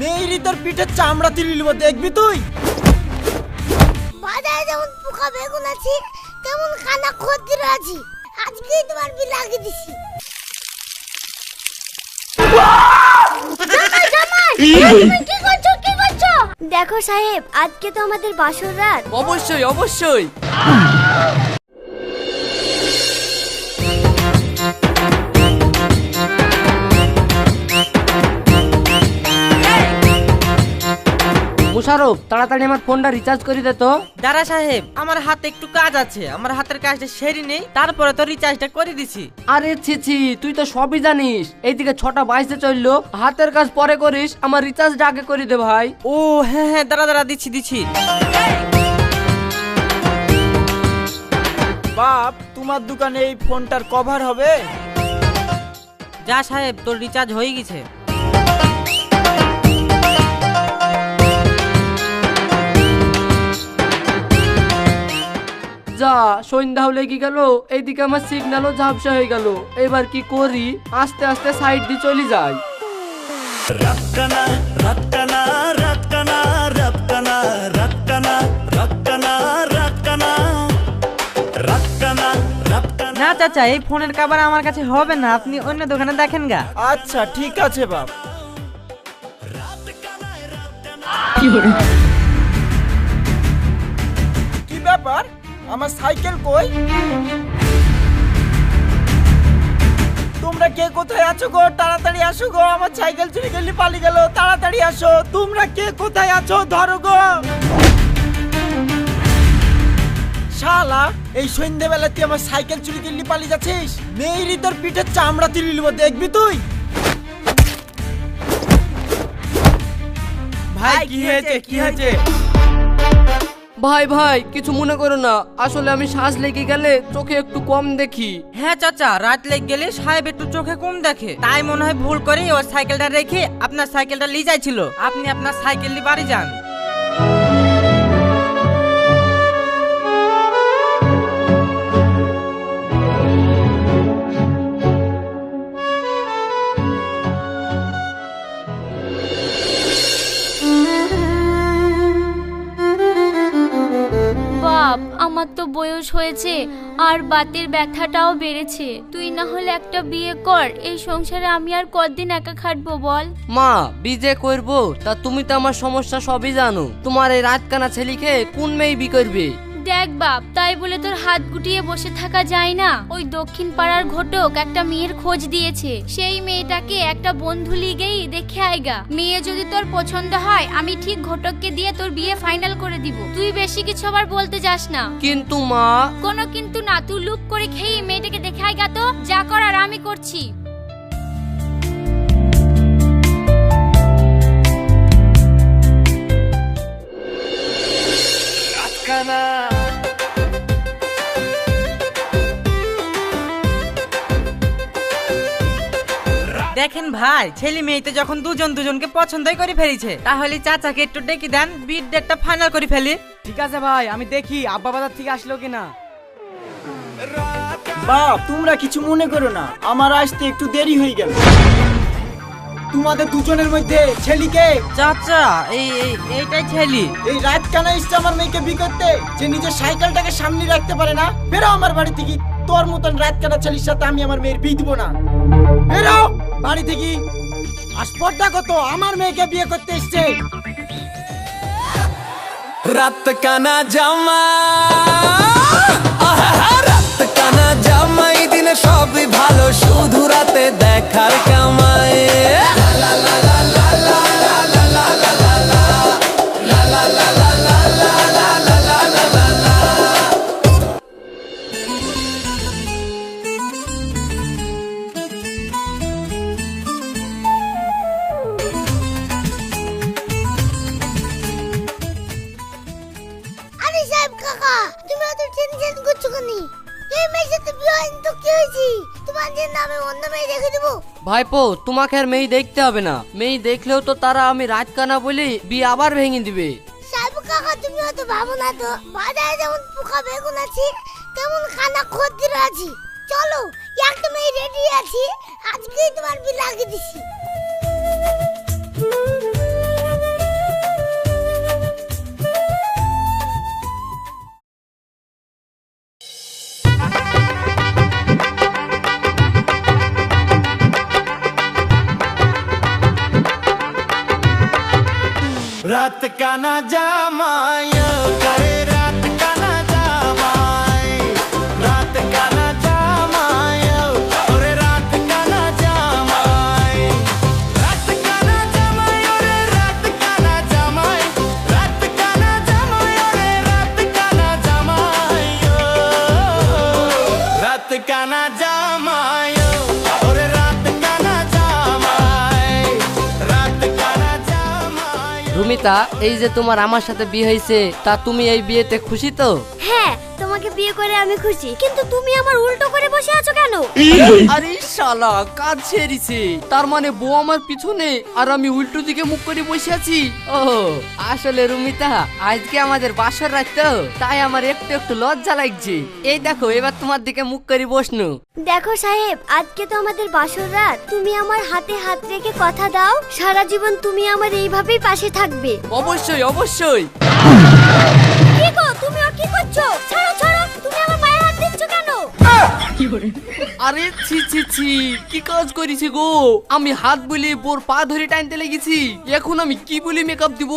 মেয়েরই তোর পিঠের চামড়া তুলিলব দেখবি তুই? বাজারে যেমন পোকা বেগুন আছে তেমন খানা খদ্দের আছি। আজকেই তোমার বিল লাগিয়ে দিছি। জামাই, জামাই, তুমি কি করছ কি করছ? দেখো সাহেব আজকে তো আমাদের বাসর রাত। অবশ্যই অবশ্যই। মুশারফ তাড়াতাড়ি আমার ফোনটা রিচার্জ করে দে তো। দাদা সাহেব আমার হাতে একটু কাজ আছে। আমার হাতের কাজটা সেরি নেই তারপরে তো রিচার্জটা করে দিছি। আরে ছি ছি তুই তো সবই জানিস। এইদিকে ছটা বাইশে চলল। হাতের কাজ পরে করিস আমার রিচার্জটা আগে করে দে ভাই। ও হ্যাঁ হ্যাঁ দাঁড়া দাঁড়া দিচ্ছি দিচ্ছি। বাপ তোমার দোকানে এই ফোনটার কভার হবে? যা সাহেব তোর রিচার্জ হয়ে গেছে। সন্ধ্যা হলে কি গেল? এইদিকে আমার সিগন্যালও ঝাপসা হয়ে গেল। এবার কি করি? আস্তে আস্তে সাইড দিয়ে চলে যাই। রক্কনা রক্কনা রক্কনা রক্কনা রক্কনা রক্কনা রক্কনা রক্কনা না চাচা এই ফোনের কাবার আমার কাছে হবে না। আপনি অন্য দোকানে দেখেন গা। আচ্ছা ঠিক আছে বাপ। কি ব্যাপার? আমার সাইকেল কই? তোমরা কে কোথায় আছো গো? তাড়াতাড়ি আসো গো আমার সাইকেল চুরি করলি পালিয়ে গেল। তাড়াতাড়ি আসো। তোমরা কে কোথায় আছো? ধরো গো। শালা এই সন্ধ্যেবেলা তুই আমার সাইকেল চুরি করলি পালিয়ে যাচ্ছিস? মেয়েরই তোর পিঠের চামড়া তুলি নিব দেখবি তুই? ভাই কি হয়েছে? কি হয়েছে? ভাই ভাই, কিছু মনে করো না। আসলে আমি শ্বাস লেগে গেলে চোখে একটু কম দেখি। হ্যাঁ চাচা, রাত লেগে গেলে সাহেব একটু চোখে কম দেখে। তাই মনে হয় ভুল করে ওর সাইকেলটা রেখে আপনার সাইকেলটা নিয়ে যাইছিল। আপনি আপনার সাইকেল নিয়ে বাড়ি যান। আমার তো বয়স হয়েছে, আর বাতের ব্যথাটাও বেড়েছে। তুই না হলে একটা বিয়ে কর, এই সংসারে আমি আর কদিন একা খাটবো বল। মা, বিজে করব? তা তুমি তো আমার সমস্যা সবই জানো। তোমার এই রাতকানা ছেলেকে কোন মেয়ে বি করবে? দেখ বাপ তাই বলে তোর হাত গুটিয়ে বসে থাকা যায় না। ওই দক্ষিণ পাড়ার ঘটক একটা মেয়ের খোঁজ দিয়েছে। সেই মেয়েটাকে একটা বন্ধু লিগেই দেখে আয়গা মেয়ে যদি তোর পছন্দ হয় আমি ঠিক ঘটককে দিয়ে তোর বিয়ে ফাইনাল করে দিব। তুই বেশি কিছু আবার বলতে যাস না। কিন্তু মা। কোনো কিন্তু না তুই লুপ করে খেয়ে মেয়েটাকে দেখে আয়গা তো। যা করার আমি করছি। দেখেন ভাই ছেলে মেয়েতে যখন দুজন দুজনকে পছন্দই করে ফেলেছে তাহলে চাচাকে একটু ডেকে দেন বিট ডেটটা ফাইনাল করে ফেলি। ঠিক আছে ভাই আমি দেখি আব্বা বাজার থেকে আসলো কিনা। বাপ তোমরা কিছু মনে করো না আমার আসতে একটু দেরি হয়ে গেল। তোমাদের দুজনের মধ্যে ছেলিকে চাচা এই এই- এইটাই ছেলে। এই রাত কানা এসছে আমার মেয়েকে বি করতে যে নিজের সাইকেলটাকে সামনে রাখতে পারে না বেরো আমার বাড়ি থেকে। তোর মতন রাত কানা ছেলির সাথে আমি আমার মেয়ের বিয়ে দিব না। বেরো! বাড়ি থেকে। আসপর্দা কত? আমার মেয়েকে বিয়ে করতে এসছে। রাত কানা জামা। রাত কানা জামা, এই দিনে সবই ভালো, শুধু রাতে দেখার কামায় কাকা তুমি এত টেনশন করছ কেন? এই মেয়ের সাথে বিয়ে হয়নি তো কি হয়েছে? তোমার জন্য আমি অন্য মেয়ে রেখে দেবো। ভাইপো তোমাকে আর মেয়ে দেখতে হবে না। মেয়ে দেখলেও তো তারা আমি রাতকানা বলি বিয়ে আবার ভেঙে দিবে। সাহেব কাকা তুমি হয়তো ভাবো না তো বাজারে যেমন পোকা বেগুন আছে তেমন খানা খদ্দের আছে। চলো একটা মেয়ে রেডি আছি। আজকেই তোমার বিয়ে লাগিয়ে দিছি। রাত কানা জামায় মৌমিতা এই যে তোমার আমার সাথে বিয়ে হয়েছে, তা তুমি এই বিয়েতে খুশি তো? হ্যাঁ তোমাকে বিয়ে করে আমি খুশি কিন্তু তুমি আমার উল্টো করে বসে আছো কেন? আরে শালা কাজ ছেড়েছে তার মানে বউ আমার পিছনে আর আমি উল্টো দিকে মুখ করে বসে আছি। ও আসলে রুমিতা আজকে আমাদের বাসর রাত তো তাই আমার একটু একটু লজ্জা লাগছে। এই দেখো এবার তোমার দিকে মুখ করে বসনু। দেখো সাহেব আজকে তো আমাদের বাসর রাত। তুমি আমার হাতে হাত রেখে কথা দাও সারা জীবন তুমি আমার এইভাবেই পাশে থাকবে। অবশ্যই অবশ্যই। গো তুমি আর কি করছ? ছাড়ো ছাড়ো তুমি আমার পায়ে হাত দিচ্ছ কেন? আরে ছি ছি ছি কি কাজ করেছি গো? আমি হাত বলি বোর পা ধরে টানতে লেগেছি। এখন আমি কি বলি মেকআপ দিব?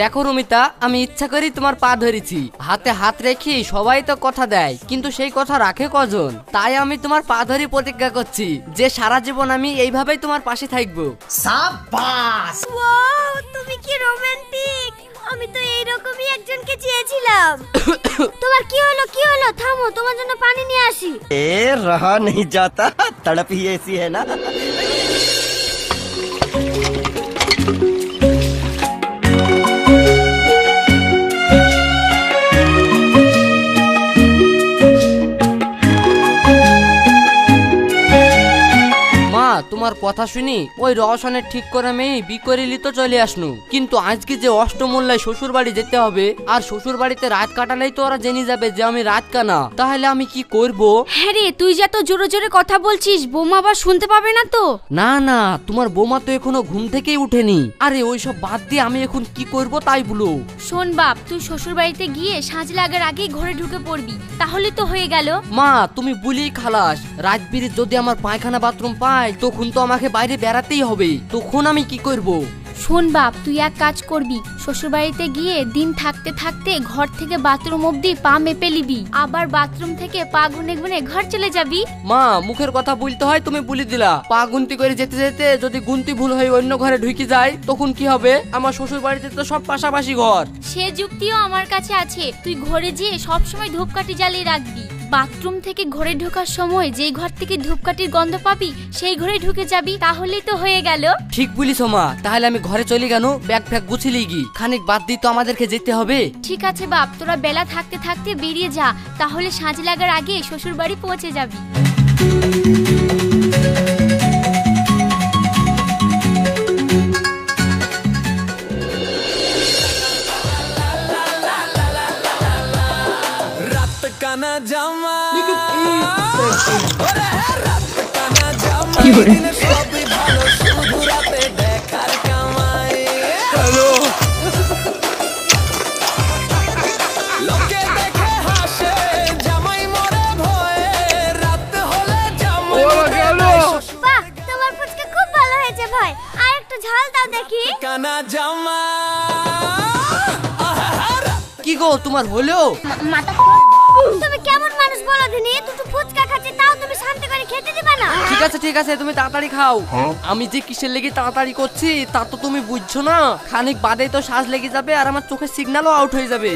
দেখো রমিতা আমি ইচ্ছা করি তোমার পা ধরেছি। হাতে হাত রেখে সবাই তো কথা দেয় কিন্তু সেই কথা রাখে কজন? তাই আমি তোমার পা ধরে প্রতিজ্ঞা করছি যে সারা জীবন আমি এইভাবেই তোমার পাশে থাকব। ওয়াও তুমি কি রোমান্টিক আমি তো এইরকমই একজনকে চেয়েছিলাম তোমার কি হলো কি হলো থামো তোমার জন্য পানি নিয়ে আসি ए रहा नहीं जाता तड़प ही ऐसी है ना মা কথা শুনি ওই রওশনের ঠিক করে মেয়ে বি করিলি তো চলে আসনু। কিন্তু আজকে যে অষ্টমূল্যায় শ্বশুর বাড়ি যেতে হবে আর শ্বশুর বাড়িতে রাত কাটালেই তো ওরা জেনে যাবে যে আমি রাত কানা। তাহলে আমি কি করব? হ্যাঁ রে তুই যা তো জোরে জোরে কথা বলছিস বৌমা আবার শুনতে পাবে না তো? না না তোমার বৌমা তো এখনও ঘুম থেকেই উঠেনি। আরে ওই সব বাদ দিয়ে আমি এখন কি করব তাই বলো। শোন বাপ তুই শ্বশুর বাড়িতে গিয়ে সাঁঝ লাগার আগেই ঘরে ঢুকে পড়বি। তাহলে তো হয়ে গেল। মা তুমি বলি খালাস। রাত বিরে যদি আমার পায়খানা বাথরুম পাই তখন তো আমাকে বাইরে বেড়াতেই হবে। তখন আমি কি করব? শোন বাপ তুই এক কাজ করবি। শ্বশুর বাড়িতে গিয়ে দিন থাকতে থাকতে ঘর থেকে বাথরুম অবধি পা মেপে নিবি। আবার বাথরুম থেকে পা গুনে গুনে ঘর চলে যাবি। মা মুখের কথা বলতে হয় তুমি বলে দিলা। পা গুনতি করে যেতে যেতে যদি গুনতি ভুল হয়ে অন্য ঘরে ঢুকে যায় তখন কি হবে? আমার শ্বশুর বাড়িতে তো সব পাশাপাশি ঘর। সে যুক্তিও আমার কাছে আছে। তুই ঘরে যেয়ে সবসময় ধূপকাঠি জ্বালিয়ে রাখবি। বাথরুম থেকে ঘরে ঢোকার সময় যেই ঘর থেকে ধূপকাঠির গন্ধ পাবি সেই ঘরে ঢুকে যাবি তাহলেই তো হয়ে গেল। ঠিক বলিস মা তাহলে আমি ঘরে চলে গেল ব্যাগ ফ্যাগ গুছিয়ে গি খানিক বাদ দিয়ে তো আমাদেরকে যেতে হবে। ঠিক আছে বাপ তোরা বেলা থাকতে থাকতে বেরিয়ে যা তাহলে সাঁঝ লাগার আগে শ্বশুর বাড়ি পৌঁছে যাবি। কানা জামা। কানা জামা। দিনে ভালো শুধু দেখার কামাই। হ্যালো। লোকে হাসে জামাই মরে ভয়ে। রাত হলে জামাই মরে বাহ তোমার দেখি। কানা জামা। কি গো তোমার হলো? মাথা তুমি কেমন মানুষ বলো দিনি? দুটো ফুচকা খাচ্ছি তাও তুমি শান্তি করে খেতে দিবে না? ঠিক আছে ঠিক আছে তুমি তাড়াতাড়ি খাও। আমি যে কিসের লেগে তাড়াতাড়ি করছি তা তো তুমি বুঝছ না। খানিক বাদেই তো শ্বাস লেগে যাবে আর আমার চোখের সিগন্যালও আউট হয়ে যাবে।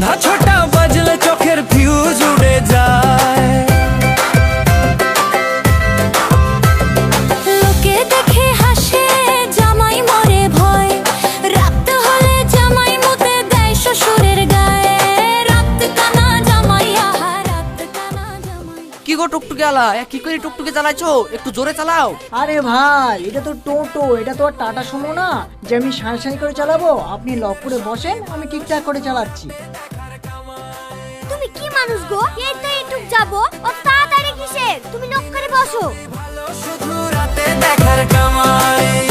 সন্ধ্যা ছটা এ, কি করে টুকটুকে চালাইছো? একটু জোরে চালাও। আরে ভাই এটা তো টোটো এটা তো আর টাটা সুমো না। যে আমি সাঁই করে চালাবো আপনি লক করে বসেন আমি ঠিকঠাক করে চালাচ্ছি। তুমি কি মানুষ গো? এই তো এইটুক যাব। ও তাড়াতাড়ি কিসের? তুমি লক করে বসো। শুধু রাতে দেখার কামাই।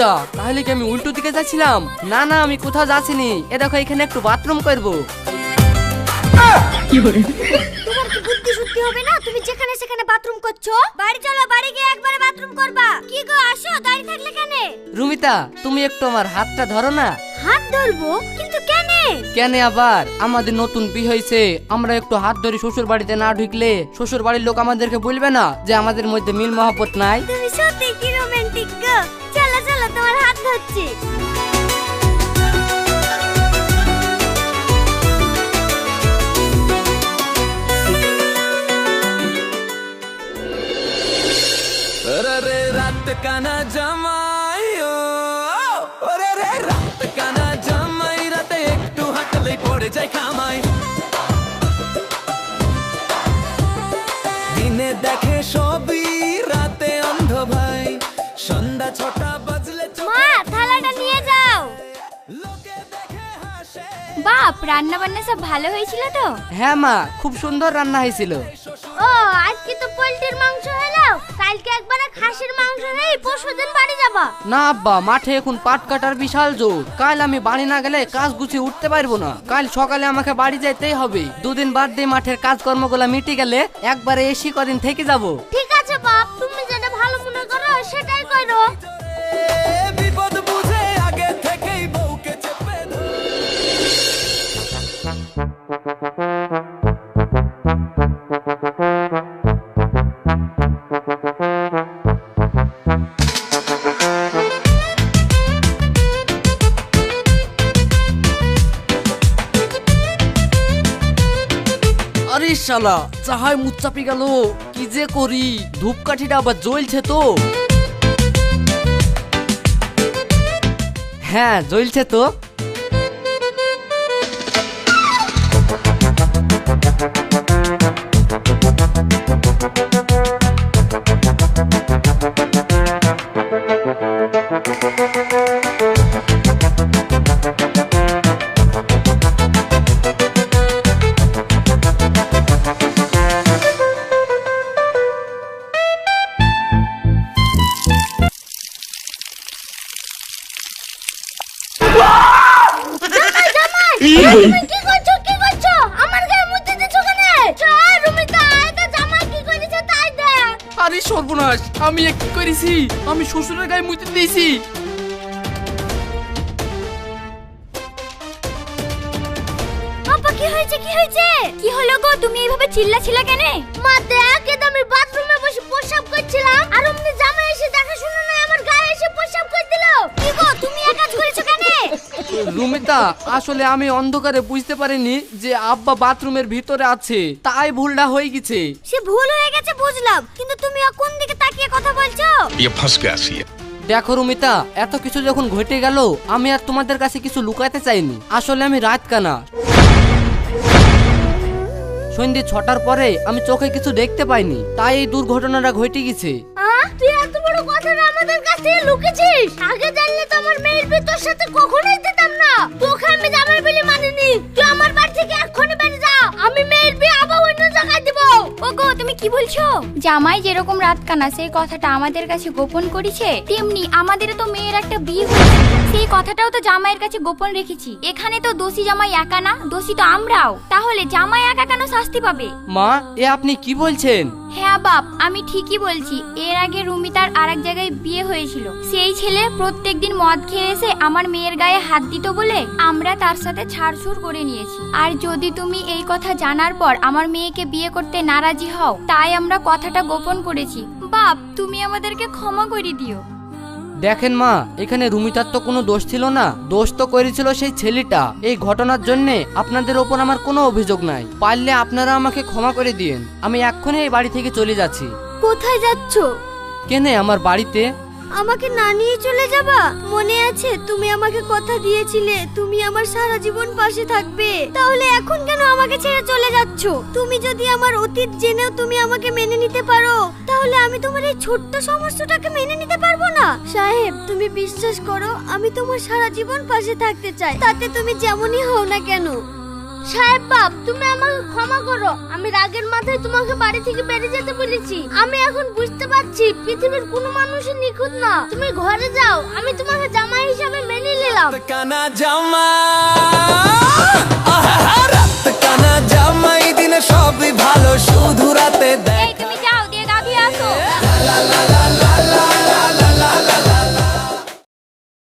যা তাহলে কি আমি উল্টো দিকে যাচ্ছিলাম? না না আমি কোথাও যাচ্ছিনি। এ দেখো এখানে একটু বাথরুম করব। তোমার কি বুদ্ধি শুদ্ধি হবে না? তুমি যেখানে সেখানে বাথরুম করছ? বাড়ি চলো বাড়ি গিয়ে একবারে বাথরুম করবা। কি গো আসো দাঁড়িয়ে থাকলে কেন? রুমিতা তুমি একটু আমার হাতটা ধরো না। হাত ধরবো? কিন্তু কেন? কেন আবার? আমাদের নতুন বিয়ে হয়েছে। আমরা একটু হাত ধরে শ্বশুর বাড়িতে না ঢুকলে শ্বশুর বাড়ির লোক আমাদেরকে বলবে না যে আমাদের মধ্যে মিল মহব্বত নাই? তুমি সত্যি কি রোমান্টিক গো? চলো চলো, তোমার হাত ধরছি। রে, রাত কানা জামাই রে, রাত কানা জামাই, রাতে একটু হাঁটলেই পড়ে যায় খামাই বাপ রান্না বান্না সব ভালো হয়েছিল তো? হ্যাঁ মা খুব সুন্দর রান্না হয়েছিল। ও আজকে তো পোল্ট্রির মাংস হলো। কালকে একবারে খাসির মাংস পরশুদিন বাড়ি যাবা। না আব্বা মাঠে এখন পাট কাটার বিশাল জোর। কাল আমি বাড়ি না গেলে কাজ গুছিয়ে উঠতে পারব না। কাল সকালে আমাকে বাড়ি যেতেই হবে। দুদিন বাদ দিয়ে মাঠের কাজকর্মগুলো মিটে গেলে একবারে এসি কদিন থেকে যাব। ঠিক আছে বাপ তুমি যেটা ভালো মনে করো সেটাই করো। বিপদ আরে শালা চাহায় মুচাপি গেল, কি যে করি? ধূপকাঠিটা আবার জ্বলছে তো। হ্যাঁ জ্বলছে তো। হয়েছে কি হয়েছে কি হলো গো তুমি এইভাবে চিল্লাছিলা কেন মা দেখ এ তো আমি বাথরুমে বসে প্রসাব করছিলাম আর অমনি জামাই এসে দেখা শুনে না আমার গায়ে এসে প্রসাব করে দিল কি গো তুমি এ কাজ করেছো কেন রুমিতা আসলে আমি অন্ধকারে বুঝতে পারিনি যে আব্বা বাথরুমের ভিতরে আছে তাই ভুলটা হয়ে গেছে সে ভুল হয়ে গেছে বুঝলাম কিন্তু তুমি ও কোন দিকে তাকিয়ে কথা বলছো ये फंस गया सी দেখো রুমিতা এত কিছু যখন ঘটে গেল আমি আর তোমাদের কাছে কিছু লুকাতে চাইনি আসলে আমি রাত কানা সন্ধ্যে ছটার পরে আমি চোখে কিছু দেখতে পাইনি। তাই এই দুর্ঘটনাটা ঘটে গেছে। তুই এত বড় কথাটা আমাদের কাছ থেকে লুকেছিস? আগে জানলে তো আমার মেয়ের বিয়ে তোর সাথে কখনোই দিতাম না। তোকে আমি জামাই বলে মানিনি। তুই আমার বাড়ি থেকে এক্ষুনি বেরিয়ে যা। আমি মেয়ের বিয়ে আবার অন্য জায়গায় দিব। ওগো তুমি কি বলছো? জামাই যেরকম রাত কানা সেই কথাটা আমাদের কাছে গোপন করেছে। তেমনি আমাদের তো মেয়ের একটা বিয়ে হয়েছে। সেই কথাটাও তো জামাইয়ের কাছে গোপন রেখেছি। এখানে তো দোষী জামাই একা না দোষী তো আমরাও। তাহলে জামাই একা কেন শাস্তি পাবে? মা এ আপনি কি বলছেন? হ্যাঁ বাপ আমি ঠিকই বলছি। এর আগে রুমিতার আরেক জায়গায় বিয়ে হয়েছিল। সেই ছেলে প্রত্যেকদিন মদ খেয়ে এসে আমার মেয়ের গায়ে হাত দিত বলে আমরা তার সাথে ছাড়ছুড় করে নিয়েছি। আর যদি তুমি এই কথা জানার পর আমার মেয়েকে বিয়ে করতে নারাজি হও তাই আমরা কথাটা গোপন করেছি। বাপ তুমি আমাদেরকে ক্ষমা করে দিও। দেখেন মা এখানে রুমিতার তো কোনো দোষ ছিল না। দোষ তো করেছিল সেই ছেলেটা। এই ঘটনার জন্য আপনাদের ওপর আমার কোনো অভিযোগ নাই। পারলে আপনারা আমাকে ক্ষমা করে দিন আমি এক্ষুনি এই বাড়ি থেকে চলে যাচ্ছি। কোথায় যাচ্ছ? কেনে আমার বাড়িতে? আমাকে না নিয়ে চলে যাবা? মনে আছে, তুমি আমাকে কথা দিয়েছিলে, তুমি আমার সারা জীবন পাশে থাকবে। তাহলে এখন কেন আমাকে ছেড়ে চলে যাচ্ছ? তুমি যদি আমার অতীত জেনেও তুমি আমাকে মেনে নিতে পারো, তাহলে আমি তোমার এই ছোট্ট সমস্যাটাকে মেনে নিতে পারব না। সাহেব, তুমি বিশ্বাস করো, আমি তোমার সারা জীবন পাশে থাকতে চাই। তাতে তুমি যেমনই হও না কেন। সাহেব বাপ তুমি আমাকে ক্ষমা করো। আমি রাগের মাথায় তোমাকে বাড়ি থেকে বেরিয়ে যেতে বলেছি। আমি এখন বুঝতে পারছি পৃথিবীর কোনো মানুষই নিখুঁত না। তুমি ঘরে যাও আমি তোমাকে জামাই হিসাবে মেনে নিলাম। কানা জামা রাত কানা জামাই দিনে সবই ভালো শুধু রাতে দেখ। তুমি যাও দিয়ে গা ধুয়ে আসো লা লা